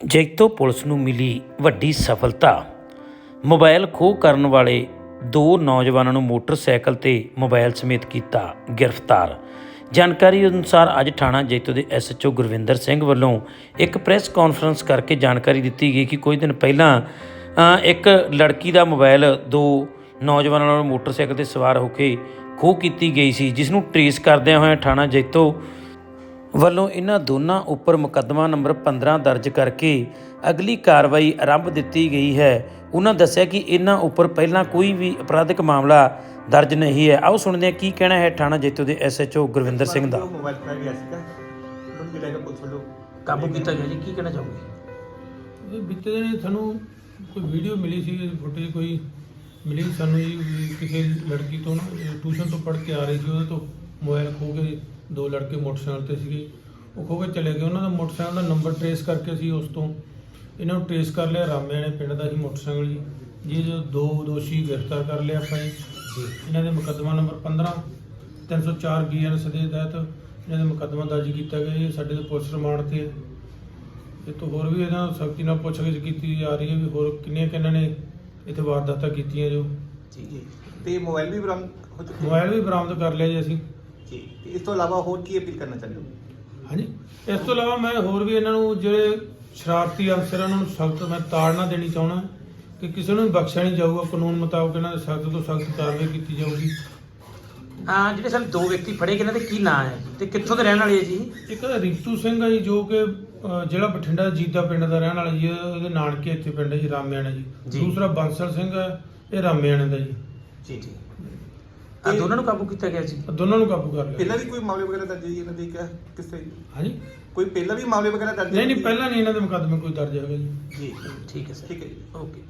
Jaito police ਨੂੰ ਮਿਲੀ ਵੱਡੀ ਸਫਲਤਾ। ਮੋਬਾਈਲ ਖੋਹ ਕਰਨ ਵਾਲੇ ਦੋ ਨੌਜਵਾਨਾਂ ਨੂੰ ਮੋਟਰਸਾਈਕਲ ਤੇ ਮੋਬਾਈਲ ਸਮੇਤ ਕੀਤਾ ਗ੍ਰਿਫਤਾਰ। ਜਾਣਕਾਰੀ ਅਨੁਸਾਰ ਅੱਜ ਥਾਣਾ ਜੈਤੋ ਦੇ ਐਸਐਚਓ ਗੁਰਵਿੰਦਰ ਸਿੰਘ ਵੱਲੋਂ ਇੱਕ ਪ੍ਰੈਸ ਕਾਨਫਰੰਸ ਕਰਕੇ ਜਾਣਕਾਰੀ ਦਿੱਤੀ ਗਈ ਕਿ ਕੁਝ ਦਿਨ ਪਹਿਲਾਂ ਇੱਕ ਲੜਕੀ ਦਾ ਮੋਬਾਈਲ ਦੋ ਨੌਜਵਾਨਾਂ ਨਾਲ ਮੋਟਰਸਾਈਕਲ ਤੇ ਸਵਾਰ ਹੋ ਕੇ ਖੋਹ ਕੀਤੀ ਗਈ ਸੀ, ਜਿਸ ਨੂੰ ਟਰੇਸ ਕਰਦਿਆਂ ਹੋਇਆਂ ਥਾਣਾ ਜੈਤੋ ਵੱਲੋਂ ਇਹਨਾਂ ਦੋਨਾਂ ਉੱਪਰ ਮੁਕੱਦਮਾ ਨੰਬਰ 15 ਦਰਜ ਕਰਕੇ ਅਗਲੀ ਕਾਰਵਾਈ ਆਰੰਭ ਦਿੱਤੀ ਗਈ ਹੈ। ਉਹਨਾਂ ਦੱਸਿਆ ਕਿ ਇਹਨਾਂ ਉੱਪਰ ਪਹਿਲਾਂ ਕੋਈ ਵੀ ਅਪਰਾਧਿਕ ਮਾਮਲਾ ਦਰਜ ਨਹੀਂ ਹੈ। ਆਓ ਸੁਣਦੇ ਹਾਂ ਕੀ ਕਹਿਣਾ ਹੈ ਥਾਣਾ ਜੈਤੋ ਦੇ ਐਸਐਚਓ ਗੁਰਵਿੰਦਰ ਸਿੰਘ ਦਾ। ਮੋਬਾਈਲ ਫੜਾ ਗਿਆ ਸੀਗਾ। ਉਹਨੂੰ ਵੀ ਲੈ ਕੇ ਪੁਲਿਸ ਵੱਲੋਂ ਕਾਬੂ ਕੀਤਾ ਗਿਆ ਜੀ ਕੀ ਕਹਿਣਾ ਚਾਹੋਗੇ? ਇਹ ਬੀਤੇ ਦਿਨ ਸਾਨੂੰ ਕੋਈ ਵੀਡੀਓ ਮਿਲੀ ਸੀ ਫੁਟੇਜ ਕੋਈ ਮਿਲੀ ਸਾਨੂੰ ਜੀ ਵੀ ਕਿਸੇ ਲੜਕੀ ਤੋਂ ਨਾ ਟਿਊਸ਼ਨ ਤੋਂ ਪੜ੍ਹ ਕੇ ਆ ਰਹੀ ਸੀ ਉਹਦੇ ਤੋਂ ਮੋਬਾਈਲ ਖੋ ਕੇ ਦੋ ਲੜਕੇ ਮੋਟਰਸਾਈਕਲ ਤੇ ਸੀਗੇ। ਉਹ ਖੋ ਕੇ ਚਲੇ ਗਏ। ਉਹਨਾਂ ਦਾ ਮੋਟਰਸਾਈਕਲ ਦਾ ਨੰਬਰ ਟਰੇਸ ਕਰਕੇ ਅਸੀਂ ਉਸ ਤੋਂ ਇਹਨਾਂ ਨੂੰ ਟਰੇਸ ਕਰ ਲਿਆ। ਰਾਮਿਆਣੇ ਪਿੰਡ ਦਾ ਸੀ ਮੋਟਰਸਾਈਕਲ ਜੀ ਜੀ ਜੋ ਦੋ ਦੋਸ਼ੀ ਗ੍ਰਿਫਤਾਰ ਕਰ ਲਿਆ ਆਪਾਂ ਜੀ। ਇਹਨਾਂ ਦੇ ਮੁਕੱਦਮਾ ਨੰਬਰ 15 304 ਬੀਐਨਐਸ ਦੇ ਤਹਿਤ ਇਹਨਾਂ ਦੇ ਮੁਕੱਦਮਾ ਦਰਜ ਕੀਤਾ ਗਿਆ ਜੀ। ਸਾਡੇ ਤੋਂ ਪੁਲਿਸ ਰਿਮਾਂਡ ਤੇ ਹੈ। ਇਹ ਤੋਂ ਹੋਰ ਵੀ ਇਹਨਾਂ ਸਖਤੀ ਨਾਲ ਪੁੱਛਗਿੱਛ ਕੀਤੀ ਜਾ ਰਹੀ ਹੈ ਵੀ ਹੋਰ ਕਿੰਨੀਆਂ ਕਿ ਇਹਨਾਂ ਨੇ ਇੱਥੇ ਵਾਰਦਾਤਾਂ ਕੀਤੀਆਂ ਜੋ। ਜੀ ਜੀ। ਤੇ ਮੋਬਾਈਲ ਵੀ ਬਰਾਮਦ ਹੋ ਚੁੱਕੇ ਮੋਬਾਈਲ ਵੀ ਬਰਾਮਦ ਕਰ ਲਿਆ ਜੀ ਅਸੀਂ। ਜੀ ਤੇ ਇਸ ਤੋਂ ਇਲਾਵਾ ਹੋਰ ਕੀ ਅਪੀਲ ਕਰਨਾ ਚਾਹੁੰਦੇ ਹੋ? ਹਾਂਜੀ। ਇਸ ਤੋਂ ਇਲਾਵਾ ਮੈਂ ਹੋਰ ਵੀ ਇਹਨਾਂ ਨੂੰ ਜਿਹੜੇ ਸ਼ਰਾਰਤੀ ਅਨਸਰ ਆ, ਉਹਨਾਂ ਨੂੰ ਸਖਤ ਮੈਂ ਤਾੜਨਾ ਦੇਣੀ ਚਾਹਣਾ ਕਿ ਕਿਸੇ ਨੂੰ ਵੀ ਬਖਸ਼ਿਆ ਨਹੀਂ ਜਾਊਗਾ। ਕਾਨੂੰਨ ਮੁਤਾਬਕ ਇਹਨਾਂ ਦੇ ਸਖਤ ਤੋਂ ਸਖਤ ਕਾਰਵਾਈ ਕੀਤੀ ਜਾਊਗੀ। ਹਾਂ ਜਿਹੜੇ ਸਰ ਦੋ ਵਿਅਕਤੀ ਫੜੇ ਗਏ ਇਹਨਾਂ ਦੇ ਕੀ ਨਾਂ ਹੈ? ਤੇ ਕਿੱਥੋਂ ਦੇ ਰਹਿਣ ਵਾਲੇ ਹੈ ਜੀ? ਇੱਕ ਰਿਤੂ ਸਿੰਘ ਆ ਜੀ ਜੋ ਕਿ ਅਹ, ਜ਼ਿਲ੍ਹਾ ਬਠਿੰਡਾ ਜੀਤਾ ਪਿੰਡ ਦਾ ਰਹਿਣ ਵਾਲਾ ਜੀ ਉਹਦੇ ਨਾਨਕੇ ਇੱਥੇ ਪਿੰਡ ਹੈ ਜੀ ਰਾਮਿਆਣਾ ਜੀ। ਜੀ। ਦੂਸਰਾ ਬੰਸਲ ਸਿੰਘ ਹੈ ਇਹ ਰਾਮਿਆਣੇ ਦਾ ਜੀ। ਜੀ ਜੀ। ਆ ਦੋਨਾਂ ਨੂੰ ਕਾਬੂ ਕੀਤਾ ਗਿਆ ਜੀ ਦੋਨਾਂ ਨੂੰ ਕਾਬੂ ਕਰ ਲਿਆ। ਪਹਿਲਾਂ ਵੀ ਕੋਈ ਮਾਮਲੇ ਵਗੈਰਾ ਦਰਜ ਜੀ ਇਹਨਾਂ ਦੇ ਕਿਆ ਕਿਸ? ਹਾਂਜੀ। ਕੋਈ ਪਹਿਲਾਂ ਵੀ ਮਾਮਲੇ ਵਗੈਰਾ ਦਰਜ ਨਹੀਂ ਨਹੀਂ? ਪਹਿਲਾਂ ਨਹੀਂ ਇਹਨਾਂ ਦੇ ਮੁਕੱਦਮੇ ਕੋਈ ਦਰਜ ਹੈਗਾ ਜੀ। ਜੀ। ਠੀਕ ਹੈ ਸਰ। ਠੀਕ ਹੈ ਜੀ। ਓਕੇ।